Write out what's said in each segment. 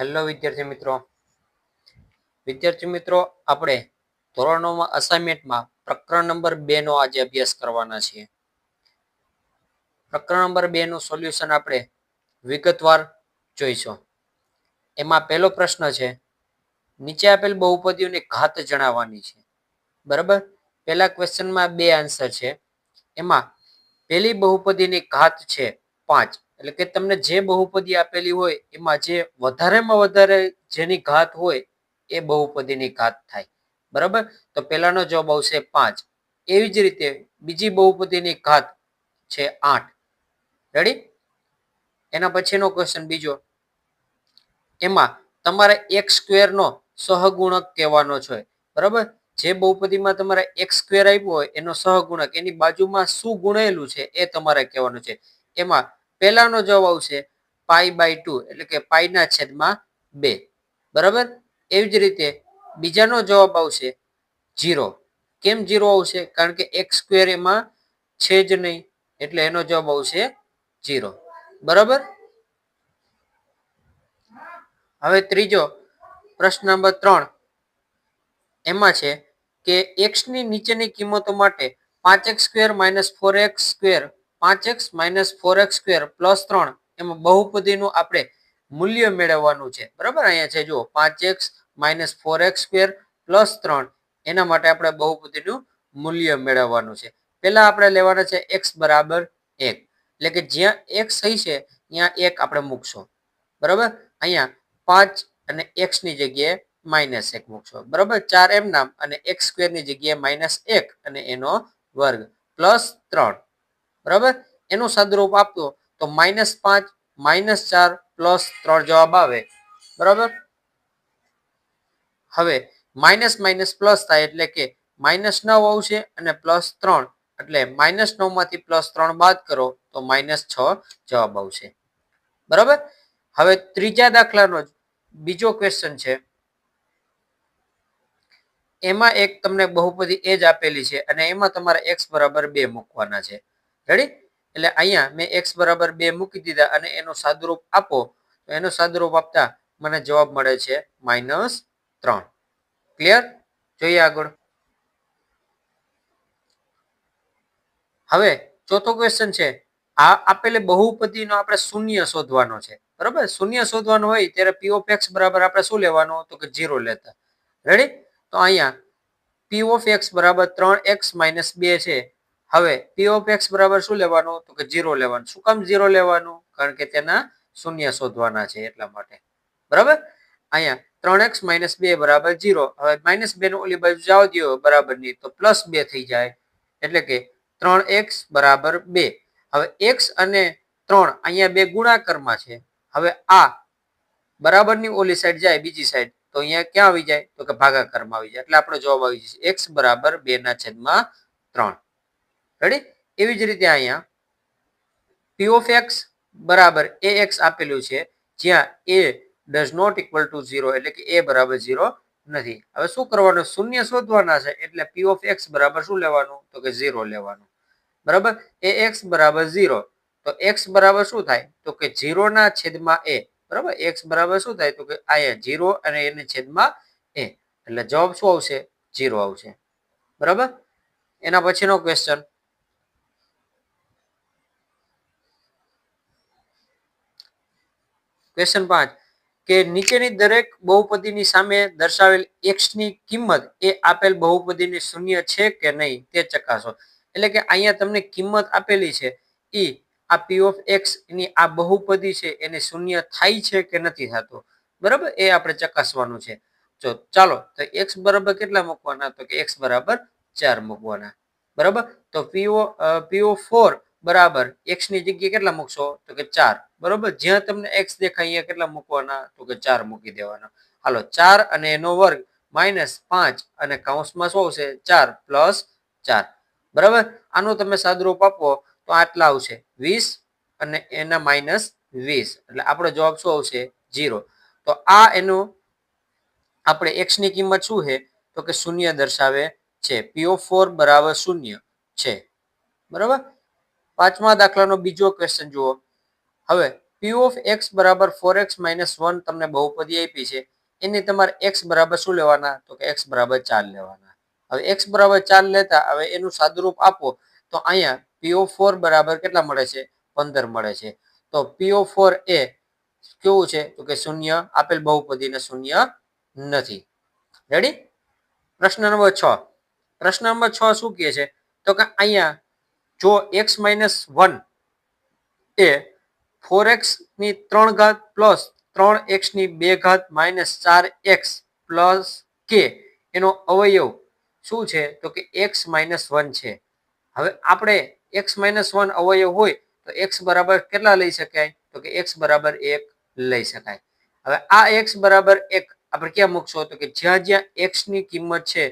Hello વિદ્યાર્થી મિત્રો. વિદ્યાર્થી મિત્રો, આપણે ધોરણોમાં અસાઇનમેન્ટમાં પ્રકરણ નંબર બે નો આજે અભ્યાસ કરવાના છીએ. પ્રકરણ નંબર બે નું સોલ્યુશન આપણે વિગતવાર જોઈશું. એમાં પહેલો પ્રશ્ન છે, નીચે આપેલ બહુપદીઓની ઘાત જણાવવાની છે. બરાબર? પહેલા ક્વેશ્ચનમાં બે આન્સર છે. એમાં પહેલી બહુપદીની ઘાત છે પાંચ. એટલે કે તમને જે બહુપદી આપેલી હોય, એમાં જે વધારેમાં વધારે જેની ઘાત હોય, એ બહુપદીની ઘાત થાય. બરાબર? તો પહેલાનો જવાબ આવશે પાંચ. એવી જ રીતે બીજી બહુપદીની ઘાત છે આઠ. રેડી એના પછીનો ક્વેશ્ચન બીજો. એમાં તમારે એક સ્ક્વેરનો સહગુણક કહેવાનો છે. બરાબર? જે બહુપદીમાં તમારે એક સ્ક્વેર આપ્યો હોય, એનો સહગુણક, એની બાજુમાં શું ગુણેલું છે, એ તમારે કહેવાનું છે. એમાં પહેલાનો જવાબ આવશે પાઈ બાય ટુ, એટલે કે પાઈના છેદમાં બે. બરાબર? એવી જ રીતે બીજાનો જવાબ આવશે જીરો કેમ જીરો આવશે? કારણ કે એક સ્ક્વેર એમાં છે જ નહીં, એટલે એનો જવાબ આવશે જીરો બરાબર? હવે ત્રીજો પ્રશ્ન નંબર ત્રણ. એમાં છે કે એક્સની નીચેની કિંમતો માટે પાંચ x square minus four x square પાંચ x minus four x square plus ત્રણ એમાં બહુપદીનું આપણે મૂલ્ય મેળવવાનું છે. બરાબર? અહીંયા છે, જુઓ, પાંચ x minus four x square plus ત્રણ એના માટે આપણે બહુપદીનું મૂલ્ય મેળવવાનું છે. પહેલા આપણે લેવાના છે એક્સ બરાબર એક. એટલે કે જ્યાં એક્સ થઈ છે, ત્યાં એક આપણે મૂકશું. બરાબર? અહીંયા પાંચ અને એક્સની જગ્યાએ માઇનસ એક મૂકશો. બરાબર? ચાર એમ નામ અને એક્સ સ્ક્વેરની જગ્યાએ માઇનસ એક અને એનો વર્ગ. પ્લસ ત્રણ. બરાબર? એનું સદરૂપ આપતો તો માઇનસ પાંચ માઇનસ ચાર પ્લસ ત્રણ જવાબ આવે. બરાબર? હવે માઇનસ માઇનસ પ્લસ થાય એટલે કે માઇનસ નવ આવશે અને પ્લસ ત્રણ. એટલે માઇનસ નવમાંથી પ્લસ ત્રણ બાદ કરો તો માઇનસ છ જવાબ આવશે. બરાબર? હવે ત્રીજા દાખલાનો બીજો ક્વેશ્ચન છે. એમાં એક તમને બહુપદી એ જ આપેલી છે અને એમાં તમારે એક્સ બરાબર બે મૂકવાના છે. રેડી એટલે અહીંયા મેં એક્સ બરાબર બે મૂકી દીધા અને એનો સાદુરૂપ આપો, તો એનો સાદુરૂપ આપતા મને જવાબ મળે છે માઇનસ ત્રણ. ક્લિયર જોઈએ આગળ. હવે ચોથો ક્વેશ્ચન છે. આ આપેલી બહુપદીનો આપણે શૂન્ય શોધવાનો છે. બરાબર? શૂન્ય શોધવાનો હોય ત્યારે પી ઓફ એક્સ બરાબર આપણે શું લેવાનું? તો કે જીરો લેતા. રેડી તો અહીંયા પી ઓફ એક્સ બરાબર ત્રણ એક્સ માઇનસ બે છે. હવે પી ઓફ એક્સ બરાબર શું લેવાનું? તો કે જીરો લેવાનું. શું કામ જીરો લેવાનું? કારણ કે તેના શૂન્ય શોધવાના છે એટલા માટે. બરાબર? અહીંયા ત્રણ એક્સ માઇનસ બે બરાબર જીરો હવે માઇનસ બે નું ઓલી બાજુ જવા દો, બરાબર નહીં તો પ્લસ બે થઈ જાય. એટલે કે ત્રણ એક્સ બરાબર બે. હવે એક્સ અને ત્રણ અહીંયા બે ગુણાકારમાં છે. હવે આ બરાબરની ઓલી સાઈડ જાય, બીજી સાઈડ તો અહીંયા ક્યાં આવી જાય? તો કે ભાગાકારમાં આવી જાય. એટલે આપણો જવાબ આવી જશે એક્સ બરાબર બે ના છેદમાં ત્રણ. રેડી એવી જ રીતે અહીંયા પી ઓફ એક્સ બરાબર એ એક્સ આપેલું છે, જ્યાં a does not equal to zero એટલે કે એ બરાબર ઝીરો નથી. હવે શું કરવાનું? શૂન્ય શોધવાના છે એટલે પી ઓફ એક્સ બરાબર શું લેવાનું? તો કે ઝીરો લેવાનું. બરાબર? એ એક્સ બરાબર ઝીરો તો એક્સ બરાબર શું થાય? તો કે ઝીરો ના છેદમાં એ બરાબર? એક્સ બરાબર શું થાય? તો કે અહીંયા ઝીરો અને એને છેદમાં એ એટલે જવાબ શું આવશે? ઝીરો આવશે. બરાબર? એના પછીનો ક્વેશ્ચન ક્વેશ્ચન પાંચ, કે નીચેની દરેક બહુપદીની સામે દર્શાવેલ એક્સની કિંમત એ આપેલ બહુપદીની શૂન્ય છે કે નહીં તે ચકાસો. એટલે કે અહીંયા તમને કિંમત આપેલી છે એ આ પી ઓફ એક્સની આ બહુપદી છે, એને શૂન્ય થાય છે કે નથી થતો. બરાબર? એ આપણે ચકાસવાનું છે. જો, ચાલો, તો એક્સ બરાબર કેટલા મૂકવાના? તો કે એક્સ બરાબર ચાર મૂકવાના. બરાબર? તો પીઓ પીઓ ફોર બરાબર. એક્સની જગ્યાએ કેટલા મૂકશો? તો કે ચાર. બરોબર? જ્યાં તમને એક્સ દેખાય, અહીંયા કેટલા મૂકવાના? તો કે ચાર મૂકી દેવાના. હાલો, ચાર અને એનો વર્ગ માઇનસ પાંચ અને કાઉન્સમાં શું આવશે? ચાર પ્લસ ચાર. બરાબર? આનું તમે સાદરૂપ આપો, તો આટલા આવશે. વીસ અને એના માઇનસ વીસ. એટલે આપણો જવાબ શું આવશે? જીરો તો આ એનું આપણે એક્સની કિંમત શું છે? તો કે શૂન્ય દર્શાવે છે. પીઓ ફોર બરાબર શૂન્ય છે. બરાબર? પાંચમા દાખલાનો બીજો ક્વેશ્ચન જુઓ. હવે પી ઓફ એક્સ બરાબર ફોર એક્સ માઇનસ વન તમને બહુપદી આપી છે. એની તમારે એક્સ બરાબર શું લેવાના? તો કે એક્સ બરાબર ચાર લેવાના. હવે એક્સ બરાબર ચાર લેતા હવે એનું સાદુરૂપ આપો. તો અહીંયા પી ઓફ ફોર બરાબર કેટલા મળે છે? પંદર મળે છે. તો પી ઓફ ફોર એ કેવું છે? તો કે શૂન્ય, આપેલ બહુપદીને શૂન્ય નથી. રેડી પ્રશ્ન નંબર છ. પ્રશ્ન નંબર છ શું કહે છે? તો કે અહીંયા જો એક્સ માઇનસ વન એ ફોર એક્સની ત્રણ ઘાત પ્લસ ત્રણ એક્સની બે ઘાત માઇનસ ચાર એક્સ પ્લસ કે એનો અવયવ શું છે? તો કે એક્સ માઇનસ વન છે. હવે આપણે એક્સ માઇનસ વન અવયવ હોય તો એક્સ બરાબર કેટલા લઈ શકાય? તો કે એક્સ બરાબર એક લઈ શકાય. હવે આ એક્સ બરાબર એક આપણે ક્યાં મૂકશો? તો કે જ્યાં જ્યાં એક્સની કિંમત છે,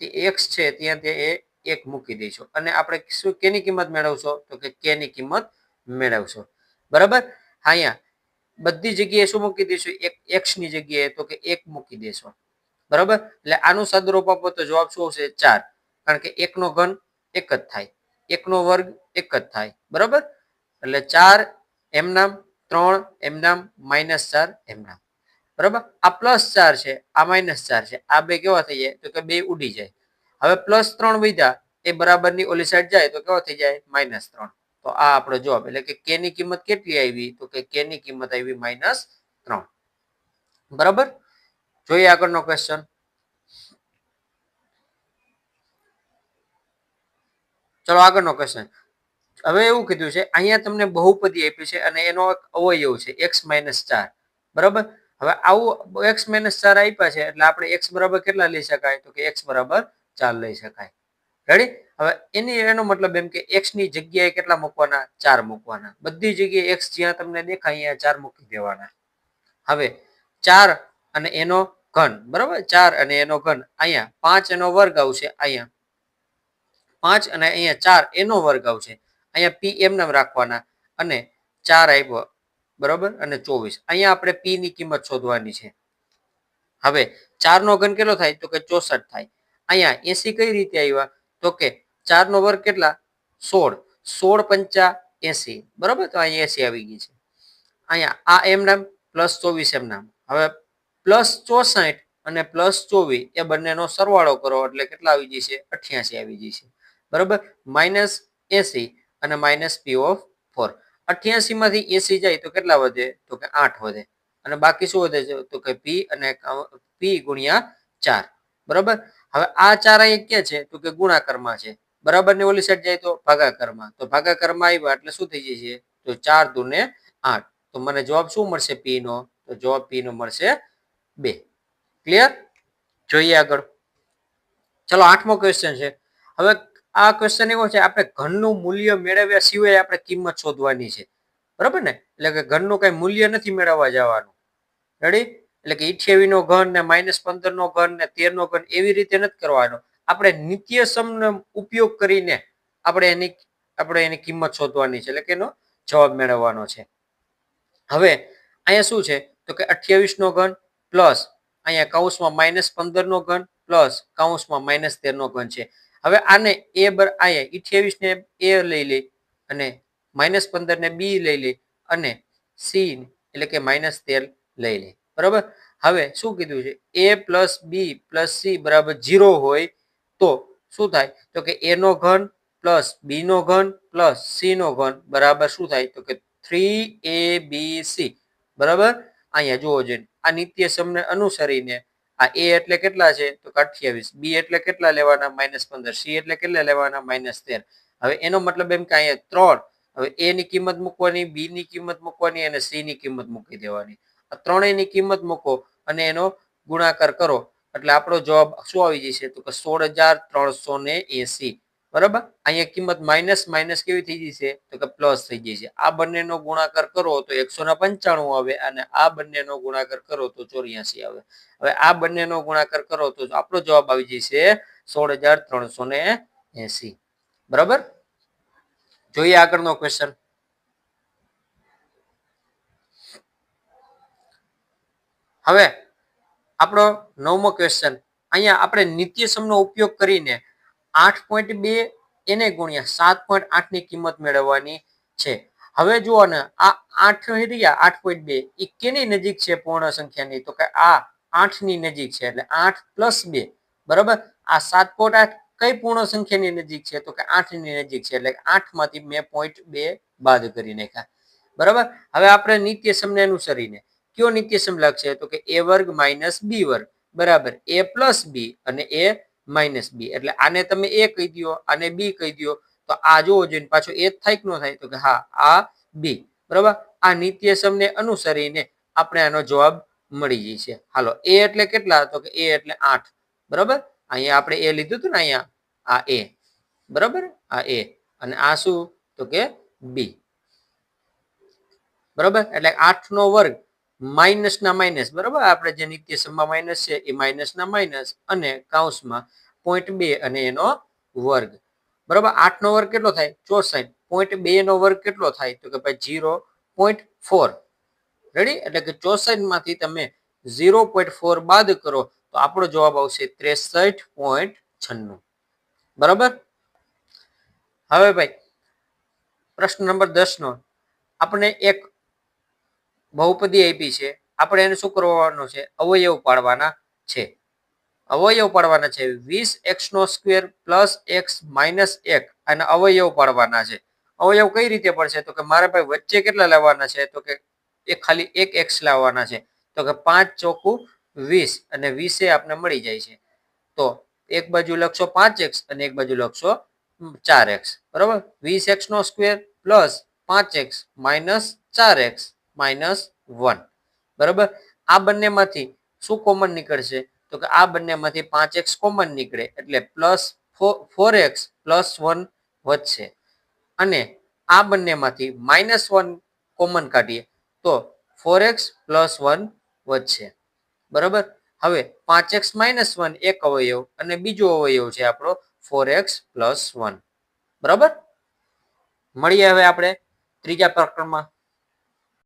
તે એક્સ છે, ત્યાં તે એ એક મૂકી દઈશું. અને આપણે શું કેની કિંમત મેળવશો? તો કે કે ની કિંમત મેળવશો. બરાબર? અહીંયા. બધી જગ્યાએ શું મૂકી દઈશું? એક એક્સની જગ્યાએ તો કે એક મૂકી દેશો. બરાબર? એટલે આનું સદરૂપ આપો તો જવાબ શું આવશે? ચાર. કારણ કે એકનો ઘન એક જ થાય. એકનો વર્ગ એક જ થાય. બરાબર? એટલે ચાર એમ નામ, ત્રણ એમ નામ, માઇનસ ચાર એમ નામ. બરાબર? આ પ્લસ ચાર છે, આ માઇનસ ચાર છે. આ બે કેવા થઈ જાય તો કે બે ઉડી જાય. હવે પ્લસ ત્રણ વધ્યા એ બરાબરની ઓલી સાઈડ જાય તો કેવો થઈ જાય? માઇનસ ત્રણ. તો આ આપણો જવાબ, એટલે કે કે ની કિંમત કેટલી આવી? તો કે કે ની કિંમત આવી માઇનસ ત્રણ. બરાબર? જોઈએ આગળનો ક્વેશ્ચન ચલો આગળનો ક્વેશ્ચન હવે એવું કીધું છે, અહીંયા તમને બહુપદી આપી છે અને એનો એક અવયવ છે એક્સ માઇનસ ચાર. બરાબર? હવે આવું એક્સ માઇનસ ચાર આપ્યા છે, એટલે આપણે એક્સ બરાબર કેટલા લઈ શકાય? તો કે એક્સ બરાબર ચાર લઈ શકાય. રેડી હવે એની એનો મતલબ એમ કે એક્સની જગ્યાએ કેટલા મૂકવાના? ચાર મૂકવાના. બધી જગ્યાએ એક્સ જ્યાં તમને દેખાય, અહીંયા ચાર મૂકી દેવાના. હવે ચાર અને એનો ઘન, બરાબર? ચાર અને એનો ઘન. અહીંયા પાંચ એનો વર્ગ આવશે, અહીંયા. પાંચ અને અહીંયા ચાર એનો વર્ગ આવશે. અહીંયા પી એમ નામ રાખવાના અને ચાર આવ્યો બરોબર? અને ચોવીસ. અહીંયા આપણે પી ની કિંમત શોધવાની છે. હવે ચાર નો ઘન કેટલો થાય? તો કે ચોસઠ થાય. અહીંયા એસી કઈ રીતે આવ્યા? તો કે ચાર નો વર્ગ કેટલા? સોળ. સોળ પંચા એસી. બરોબર? તો અહીંયા એસી આવી ગઈ છે. અહીંયા આ એમ નામ પ્લસ ચોવીસ એમ નામ. હવે પ્લસ ચોસઠ અને પ્લસ ચોવીસ એ બંનેનો સરવાળો કરો એટલે કેટલા આવી જશે? અઠ્યાસી આવી જશે. બરોબર? માઇનસ એસી અને માઇનસ પી ઓફ ફોર. અઠ્યાસી માંથી એસી જાય તો કેટલા વધે? તો કે આઠ વધે. અને બાકી શું વધે છે? તો કે પી અને પી ગુણ્યા ચાર. બરોબર? હવે આ ચાર અહીંયા ક્યાં છે? તો કે ગુણાકારમાં છે. બરાબર ને ઓલી સાઈડ જાય તો ભાગાકારમાં. તો ભાગાકારમાં આવ્યા એટલે શું થઈ જશે? તો ચાર દુને આઠ. તો મને જવાબ શું મળશે? પી નો. તો જવાબ પી નો મળશે બે. ક્લિયર જોઈએ આગળ. ચલો, આઠમો ક્વેશ્ચન છે. હવે આ ક્વેશ્ચન એવો છે, આપણે ઘનનું મૂલ્ય મેળવ્યા સિવાય આપણે કિંમત શોધવાની છે. બરાબર ને એટલે કે ઘનનું કઈ મૂલ્ય નથી મેળવવા જવાનું. રેડી એટલે કે ઇઠ્યાવી નો ઘન ને માઇનસ પંદર નો ઘન ને તેર નો ઘન એવી રીતે નથી કરવાનો. આપણે નિત્ય સમનો ઉપયોગ કરીને આપણે એની આપણે એની કિંમત શોધવાની છે. એટલે કે એનો જવાબ મેળવવાનો છે. હવે અહીંયા શું છે? તો કે અઠ્યાવીસ નો ઘન પ્લસ અહીંયા કૌંસમાં માઇનસ પંદર નો ઘન પ્લસ કૌંસમાં માઇનસ તેર નો ઘન છે. હવે આને એ બર અહીંયા અઠ્યાવીસ ને એ લઈ લે અને માઇનસ પંદર ને બી લઈ લે અને સી એટલે કે માઇનસ તેર લઈ લે. બરાબર? હવે શું કીધું છે? A plus b plus c બરાબર ઝીરો હોય તો શું થાય? તો કે એ નો ઘન પ્લસ બી નો ઘન પ્લસ સી નો ઘન બરાબર શું થાય? તો કે થ્રી એ બી સી બરાબર? અહીંયા જુઓ જોઈએ આ નિત્ય સમને અનુસરીને આ એ એટલે કેટલા છે? તો અઠ્યાવીસ. બી એટલે કેટલા લેવાના? માઇનસ પંદર. સી એટલે કેટલા લેવાના? માઇનસ તેર. હવે એનો મતલબ એમ કે અહીંયા ત્રણ. હવે એ ની કિંમત મૂકવાની બી ની કિંમત મૂકવાની અને સી ની કિંમત મૂકી દેવાની. ત્રણેયની કિંમત મૂકો અને એનો ગુણાકાર કરો. એટલે આપણો જવાબ શું આવી જશે? તો કે સોળ હજાર ત્રણસો ને એસી બરાબર? અહીંયા કિંમત માઇનસ માઇનસ કેવી થઈ જશે? તો કે પ્લસ થઈ જશે. આ બંનેનો ગુણાકાર કરો તો એકસો પંચાણું આવે અને આ બંનેનો ગુણાકાર કરો તો ચોર્યાસી આવે. હવે આ બંનેનો ગુણાકાર કરો તો આપણો જવાબ આવી જશે સોળ હજાર ત્રણસો ને એસી બરાબર? જોઈએ આગળનો ક્વેશ્ચન હવે આપણો નવમો ક્વેશ્ચન અહીંયા આપણે નિત્ય સમનો ઉપયોગ કરીને આઠ પોઈન્ટ બે એને ગુણ્યા સાત પોઈન્ટ આઠની કિંમત મેળવવાની છે. હવે જુઓ ને, આ આઠ રહ્યા આઠ પોઈન્ટ બે એ કેની નજીક છે પૂર્ણ સંખ્યાની? તો કે આ આઠની નજીક છે, એટલે આઠ પ્લસ બે, બરાબર? આ સાત પોઈન્ટ આઠ કઈ પૂર્ણ સંખ્યાની નજીક છે? તો કે આઠની નજીક છે, એટલે આઠમાંથી બે પોઈન્ટ બે બાદ કરી નાખ્યા. બરાબર? હવે આપણે નિત્ય સમને અનુસરીને કયો નિત્ય સમ લાગશે? તો કે એ વર્ગ માઇનસ બી વર્ગ. બરાબર. એ પ્લસ બી અને એ માઇનસ બી. એટલે આને તમે એ કહી દો આને બી કહી દો તો આ જોવો જોઈએ પાછો એ થાય કે ન થાય? તો કે હા, આ બી. બરાબર? આ નિત્ય સમને અનુસરીને આપણે આનો જવાબ મળી જાય છે. હાલો, એ એટલે કેટલા? તો કે એ એટલે આઠ. બરાબર? અહીંયા આપણે એ લીધું હતું ને અહીંયા. આ એ. બરાબર? આ એ. અને આ શું? તો કે બી. બરાબર? એટલે આઠ નો વર્ગ. માઇનસ ના માઇનસ બરાબર? આપણે જે નિત્ય સમમાં માઇનસ છે, એ માઇનસ ના માઇનસ અને કાઉન્સમાં પોઈન્ટ બે અને એનો વર્ગ. બરાબર? આઠ નો વર્ગ કેટલો થાય? ચોસઠ. પોઈન્ટ બે નો વર્ગ કેટલો થાય? તો કે ભાઈ જીરો પોઈન્ટ ફોર રેડી એટલે કે ચોસઠમાંથી તમે ઝીરો પોઈન્ટ ફોર બાદ કરો, તો આપણો જવાબ આવશે ત્રેસઠ પોઈન્ટ છન્નું. બરાબર? હવે ભાઈ, પ્રશ્ન નંબર દસ નો આપણે એક બહુપદી આપી છે. આપણે એને શું કરવાનું છે? અવયવ પાડવાના છે. અવયવ પાડવાના છે. વીસ એક્સ નો સ્ક્વેર પ્લસ એક્સ માઇનસ એક અને અવયવ પાડવાના છે. અવયવ કઈ રીતે પડશે? તો કે મારા ભાઈ વચ્ચે કેટલા લેવાના છે? તો કે એ ખાલી એક એક્સ લાવવાના છે. તો કે પાંચ ચોખ્ખું વીસ અને વીસે આપને મળી જાય છે. તો એક બાજુ લખશો પાંચ એક્સ અને એક બાજુ લખશો ચાર એક્સ. બરાબર? વીસ એક્સ નો સ્ક્વેર પ્લસ પાંચ એક્સ માઇનસ ચાર એક્સ. Minus one. બરાબર? આ બંનેમાંથી શું કોમન નીકળશે? તો કે આ બંનેમાંથી પાંચ એક્સ કોમન નીકળે એટલે plus four x plus one વધશે. અને આ બંનેમાંથી માઇનસ વન કોમન કાઢીએ તો ફોર એક્સ પ્લસ વન વધશે. બરાબર? હવે પાંચ એક્સ માઇનસ વન એક અવયવ અને બીજો અવયવ છે આપણો ફોર એક્સ પ્લસ વન. બરાબર? મળીએ હવે આપણે ત્રીજા પ્રકરણમાં.